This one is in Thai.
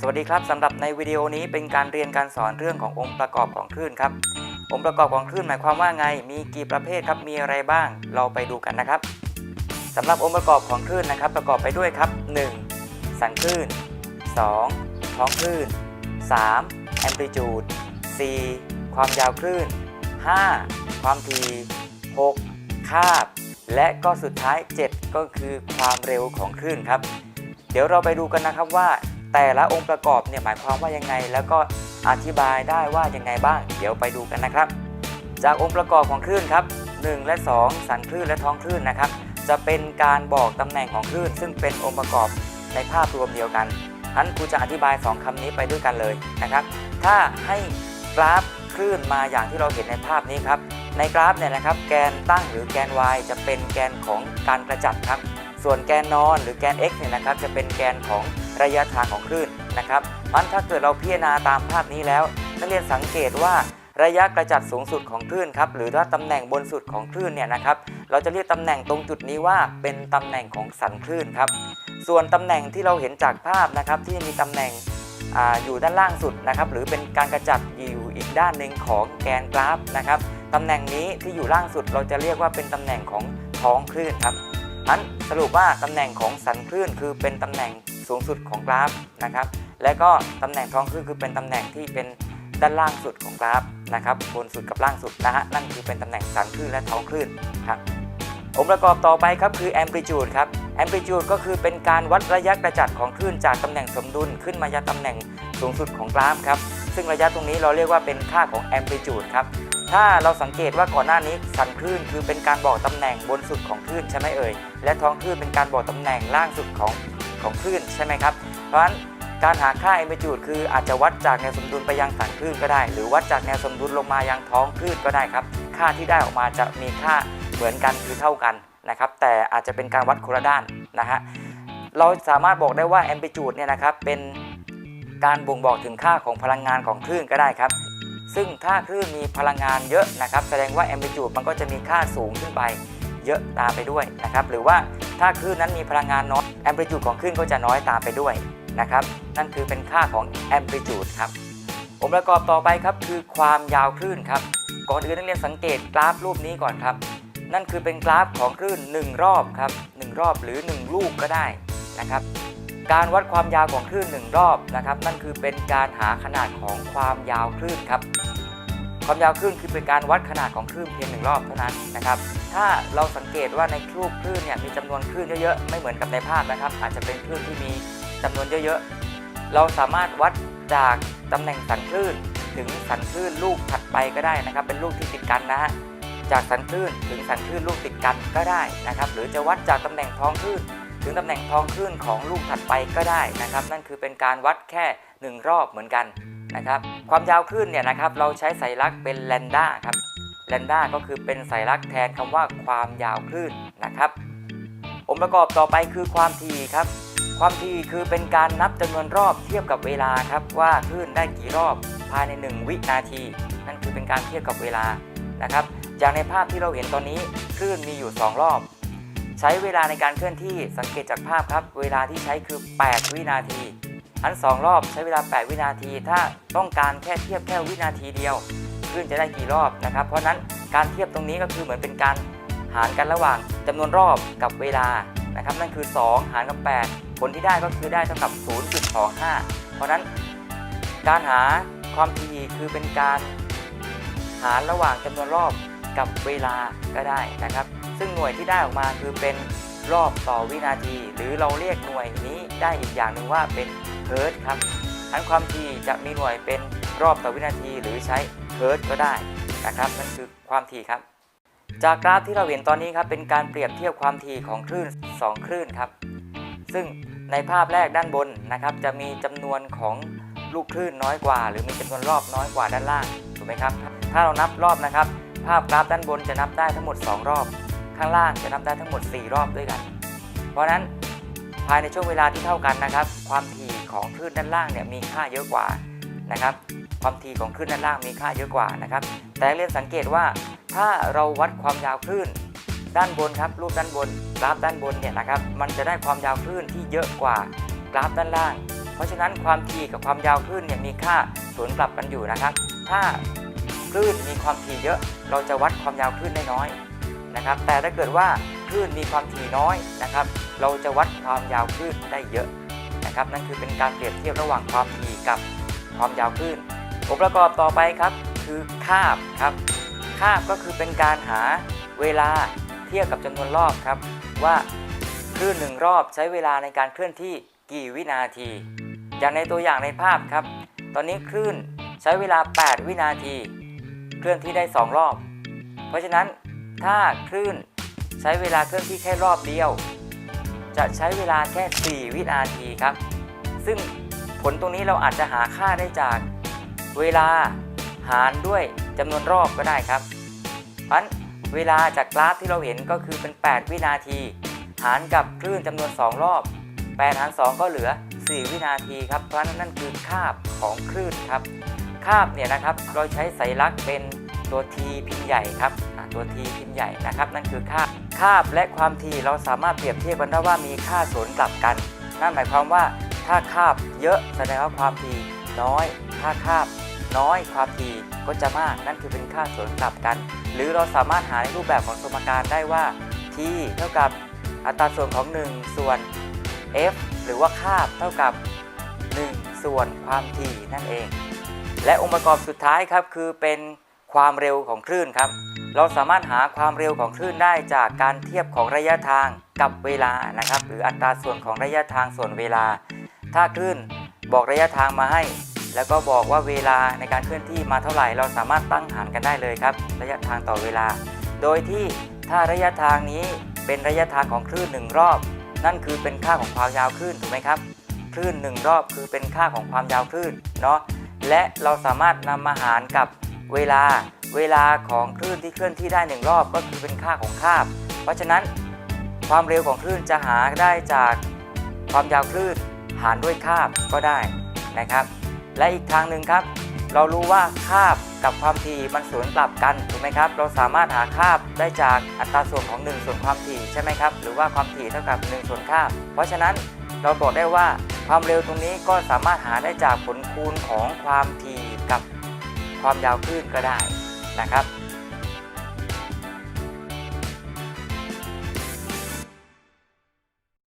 สวัสดีครับสำหรับในวิดีโอนี้เป็นการเรียนการสอนเรื่องขององค์ประกอบของคลื่นครับ องค์ประกอบของคลื่นหมายความว่าไง มีกี่ประเภทครับ มีอะไรบ้าง เราไปดูกันนะครับสำหรับองค์ประกอบของคลื่นนะครับ ประกอบไปด้วยครับ 1. สันคลื่น 2. ท้องคลื่น 3. แอมพลิจูด 4. ความยาวคลื่น 5. ความถี่ 6. คาบ และก็สุดท้าย 7 ก็คือความเร็วของคลื่นครับ เดี๋ยวเราไปดูกันนะครับว่า แต่ละองค์ประกอบเนี่ยหมายความว่ายังไง แล้วก็อธิบายได้ว่ายังไงบ้าง เดี๋ยวไปดูกันนะครับ จากองค์ประกอบของคลื่นครับ 1 และ 2 สันคลื่นและท้องคลื่นนะครับ จะเป็นการบอกตำแหน่งของคลื่น ซึ่งเป็นองค์ประกอบในภาพรวมเดียวกันทันครูจะอธิบาย 2คำนี้ไปด้วยกันเลยนะครับ ถ้าให้กราฟคลื่นมาอย่างที่เราเห็นในภาพนี้ครับ ในกราฟเนี่ยนะครับ แกนตั้งหรือแกน y จะเป็นแกนของการกระจัดครับ ส่วนแกนนอนหรือแกน x เนี่ยนะครับ จะเป็นแกนของ ระยะทางของคลื่นนะครับมันถ้าเกิดเราพิจารณาตามภาพนี้แล้ว นักเรียนสังเกตว่าระยะกระจัดสูงสุดของคลื่นครับหรือว่าตำแหน่งบนสุดของคลื่นเนี่ยนะครับเราจะเรียกตำแหน่งตรงจุดนี้ว่าเป็นตำแหน่งของสันคลื่นครับส่วนตำแหน่งที่เราเห็นจากภาพนะครับที่มีตำแหน่งออยู่ด้านล่างสุดนะครับหรือเป็นการกระจัดอยู่อีกด้านหนึ่งของแกนกราฟนะครับตำแหน่งนี้ที่อยู่ล่างสุดเราจะเรียกว่าเป็นตำแหน่งของท้องคลื่นครับนั้นสรุปว่าตำแหน่งของสันคลื่นคือเป็นตำแหน่ง สูงสุดของกราฟนะครับและก็ตำแหน่งท้องคลื่นคือเป็นตำแหน่งที่เป็นด้านล่างสุดของกราฟนะครับบนสุดกับล่างสุดนะฮะนั่นคือเป็นตำแหน่งสันคลื่นและท้องคลื่นครับองค์ประกอบต่อไปครับคือ amplitude ครับ amplitude ก็คือเป็นการวัดระยะกระจัดของคลื่นจากตำแหน่งสมดุลขึ้นมายังตำแหน่งสูงสุดของกราฟครับซึ่งระยะตรงนี้เราเรียกว่าเป็นค่าของ amplitude ครับถ้าเราสังเกตว่าก่อนหน้านี้สันคลื่นคือเป็นการบอกตำแหน่งบนสุดของคลื่นใช่ไหมเอ่ยและท้องคลื่นเป็นการบอกตำแหน่งล่างสุดของ ของคลื่นใช่ไหมครับ เพราะฉะนั้นการหาค่า amplitude คืออาจจะวัดจากแนวสมดุลไปยังสันคลื่นก็ได้ หรือวัดจากแนวสมดุลลงมายังท้องคลื่นก็ได้ครับ ค่าที่ได้ออกมาจะมีค่าเหมือนกันคือเท่ากันนะครับ แต่อาจจะเป็นการวัดคนละด้านนะฮะ เราสามารถบอกได้ว่า amplitude เนี่ยนะครับเป็นการบ่งบอกถึงค่าของพลังงานของคลื่นก็ได้ครับ ซึ่งถ้าคลื่นมีพลังงานเยอะนะครับ แสดงว่า amplitude มันก็จะมีค่าสูงขึ้นไปเยอะตามไปด้วยนะครับ หรือว่าถ้าคลื่นนั้นมีพลังงานน้อย amplitude ของคลื่นก็จะน้อยตามไปด้วยนะครับ นั่นคือเป็นค่าของ amplitude ครับองค์ประกอบต่อไปครับคือความยาวคลื่นครับ ก่อนอื่นนักเรียนสังเกตกราฟรูปนี้ก่อนครับ นั่นคือเป็นกราฟของคลื่น 1 รอบครับ1รอบหรือ 1 ลูกก็ได้นะครับ การวัดความยาวของคลื่น 1 รอบนะครับ นั่นคือเป็นการหาขนาดของความยาวคลื่นครับ ความยาวคลื่นคือเป็นการวัดขนาดของคลื่นเพียงหนึ่งรอบเท่านั้นนะครับ ถ้าเราสังเกตว่าในคลื่นคลื่นเนี่ยมีจำนวนคลื่นเยอะๆ ไม่เหมือนกับในภาพนะครับ อาจจะเป็นคลื่นที่มีจำนวนเยอะๆ เราสามารถวัดจากตำแหน่งสันคลื่น ถึงสันคลื่นลูกถัดไปก็ได้นะครับ เป็นลูกที่ติดกันนะฮะจากสันคลื่นถึงสันคลื่นลูกติดกันก็ได้นะครับ หรือจะวัดจากตำแหน่งท้องคลื่นถึงตำแหน่งท้องคลื่นของลูกถัดไปก็ได้นะครับ นั่นคือเป็นการวัดแค่ 1 รอบเหมือนกันนะครับ ความยาวคลื่นเนี่ยนะครับเราใช้สัญลักษณ์เป็นแลนด้าครับ แลนด้าก็คือเป็นสัญลักษณ์แทนคำว่าความยาวคลื่นนะครับ องค์ประกอบต่อไปคือความถี่ครับ ความถี่คือเป็นการนับจำนวนรอบเทียบกับเวลาครับว่าคลื่นได้กี่รอบภายใน 1 วินาที นั่นคือเป็นการเทียบกับเวลานะครับอย่างในภาพที่เราเห็นตอนนี้คลื่นมีอยู่ 2 รอบ ใช้เวลาในการเคลื่อนที่สังเกตจากภาพครับ เวลาที่ใช้คือ 8 วินาทีอัน2รอบใช้เวลา 8 วินาที ถ้าต้องการแค่เทียบแค่วินาทีเดียว คลื่นจะได้กี่รอบนะครับ เพราะนั้นการเทียบตรงนี้ก็คือเหมือนเป็นการหารกันระหว่างจำนวนรอบกับเวลานะครับ นั่นคือ 2 หารกับ 8 ผลที่ได้ก็คือได้เท่ากับ 0.25 เพราะฉะนั้นการหาความถี่คือเป็นการหารระหว่างจำนวนรอบกับเวลาก็ได้นะครับ ซึ่งหน่วยที่ได้ออกมาคือเป็นรอบต่อวินาที หรือเราเรียกหน่วยนี้ได้อีกอย่างหนึ่งว่าเป็นเฮิร์ตครับันความถี่จะมีหน่วยเป็นรอบต่อวินาทีหรือใช้เฮิร์ตก็ได้นะครับนั่นคือความถี่ครับ จากกราฟที่เราเห็นตอนนี้ครับเป็นการเปรียบเทียบความถี่ของคลื่น 2 คลื่นครับ ซึ่งในภาพแรกด้านบนนะครับ จะมีจำนวนของลูกคลื่นน้อยกว่า หรือมีจำนวนรอบน้อยกว่าด้านล่างถูกไหมครับ ถ้าเรานับรอบนะครับ ภาพกราฟด้านบนจะนับได้ทั้งหมด 2 รอบ ข้างล่างจะนับได้ทั้งหมด 4 รอบด้วยกัน เพราะฉะนั้นภายในช่วงเวลาที่เท่ากันนะครับ ความถี่ ของคลื่นด้านล่างเนี่ยมีค่าเยอะกว่านะครับ ความถี่ของคลื่นด้านล่างมีค่าเยอะกว่านะครับ แต่เรียนสังเกตว่าถ้าเราวัดความยาวคลื่นด้านบนครับรูปด้านบนกราฟด้านบนเนี่ยนะครับ มันจะได้ความยาวคลื่นที่เยอะกว่ากราฟด้านล่าง เพราะฉะนั้นความถี่กับความยาวคลื่นเนี่ยมีค่าสวนกลับกันอยู่นะครับ ถ้าคลื่นมีความถี่เยอะ เราจะวัดความยาวคลื่นได้น้อยนะครับ แต่ถ้าเกิดว่าคลื่นมีความถี่น้อยนะครับ เราจะวัดความยาวคลื่นได้เยอะนะ ครับนั่นคือเป็นการเปรียบเทียบระหว่างความถี่กับความยาวคลื่นองค์ประกอบต่อไปครับคือคาบครับคาบก็คือเป็นการหาเวลาเทียบกับจำนวนรอบครับว่าคลื่นหนึ่งรอบใช้เวลาในการเคลื่อนที่กี่วินาที อย่างในตัวอย่างในภาพครับ ตอนนี้คลื่นใช้เวลา 8 วินาที เคลื่อนที่ได้ 2 รอบ เพราะฉะนั้นถ้าคลื่นใช้เวลาเคลื่อนที่แค่รอบเดียว จะใช้เวลาแค่ 4 วินาทีครับ ซึ่งผลตรงนี้เราอาจจะหาค่าได้จากเวลาหารด้วยจำนวนรอบก็ได้ครับเพราะฉะนั้นเวลาจากกราฟที่เราเห็นก็คือเป็น 8 วินาที หารกับคลื่นจำนวน 2 รอบ 8 หาร 2 ก็เหลือ 4 วินาทีครับเพราะฉะนั้นนั่นคือคาบของคลื่นครับคาบเนี่ยนะครับเราใช้สัญลักษณ์เป็น ตัว T พิมพ์ใหญ่ครับตัว T พิมพ์ใหญ่นะครับ นั่นคือค่าคาบและความถี่เราสามารถเปรียบเทียบกันได้ว่ามีค่าสวนกลับกัน นั่นหมายความว่าถ้าคาบเยอะแสดงว่าความถี่น้อย ถ้าคาบน้อยความถี่ก็จะมาก นั่นคือเป็นค่าสวนกลับกัน หรือเราสามารถหาในรูปแบบของสมการได้ว่า t เท่ากับอัตราส่วนของ 1 ส่วน f หรือว่าคาบเท่ากับ 1 ส่วนความถี่นั่นเอง และองค์ประกอบสุดท้ายครับคือเป็น ความเร็วของคลื่นครับ เราสามารถหาความเร็วของคลื่นได้จากการเทียบของระยะทางกับเวลานะครับ หรืออัตราส่วนของระยะทางส่วนเวลา ถ้าคลื่นบอกระยะทางมาให้ แล้วก็บอกว่าเวลาในการเคลื่อนที่มาเท่าไหร่ เราสามารถตั้งหารกันได้เลยครับ ระยะทางต่อเวลา โดยที่ถ้าระยะทางนี้เป็นระยะทางของคลื่นหนึ่งรอบ นั่นคือเป็นค่าของความยาวคลื่นถูกไหมครับคลื่นหนึ่งรอบคือเป็นค่าของความยาวคลื่นเนาะและเราสามารถนำมาหารกับ เวลาเวลาของคลื่นที่เคลื่อนที่ได้หนึ่งรอบก็คือเป็นค่าของคาบ เพราะฉะนั้นความเร็วของคลื่นจะหาได้จากความยาวคลื่นหารด้วยคาบก็ได้นะครับ และอีกทางหนึ่งครับ เรารู้ว่าคาบกับความถี่มันสวนกลับกันถูกไหมครับ เราสามารถหาคาบได้จากอัตราส่วนของ 1 ส่วนความถี่ใช่ไหมครับ หรือว่าความถี่เท่ากับ 1 ส่วนคาบ เพราะฉะนั้นเราบอกได้ว่าความเร็วตรงนี้ก็สามารถหาได้จากผลคูณของความถี่กับ ความยาวคลื่นก็ได้นะครับ